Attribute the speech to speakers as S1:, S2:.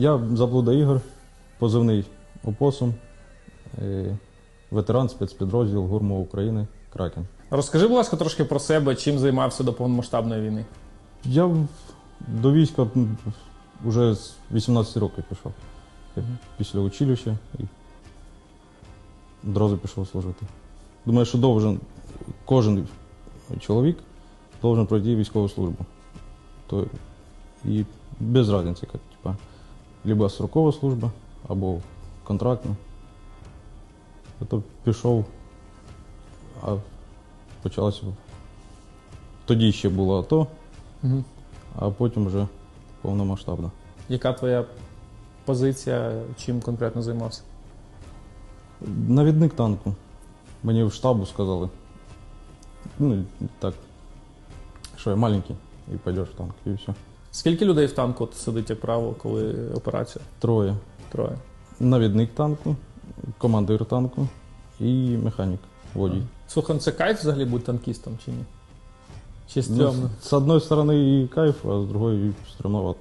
S1: Я Заблуда Ігор, позивний опосум, ветеран спецпідрозділ ГУРМО України Кракен.
S2: Розкажи, будь ласка, трошки про себе, чим займався до повномасштабної війни.
S1: Я до війська вже з 18 років пішов. Після училища і одразу пішов служити. Думаю, що должен, кожен чоловік должен пройти військову службу. То, і без різниці, як, типа, либо срокова служба, або контрактна. То пішов, а почалося. Тоді ще було АТО,
S2: Угу.
S1: а потім вже повномасштабно.
S2: Яка твоя позиція, чим конкретно займався?
S1: Навідник танку. Мені в штабу сказали. Ну, так. Що я маленький, і пойдеш в танк, і все.
S2: Скільки людей в танку от сидить, як правило, коли операція?
S1: Троє.
S2: Троє.
S1: Навідник танку, командир танку і механік водій.
S2: Слухай, ну це кайф взагалі бути танкістом чи ні? Чи
S1: Ну,
S2: стрьомно?
S1: з, з одної сторони і кайф, а з другої і стрімновато.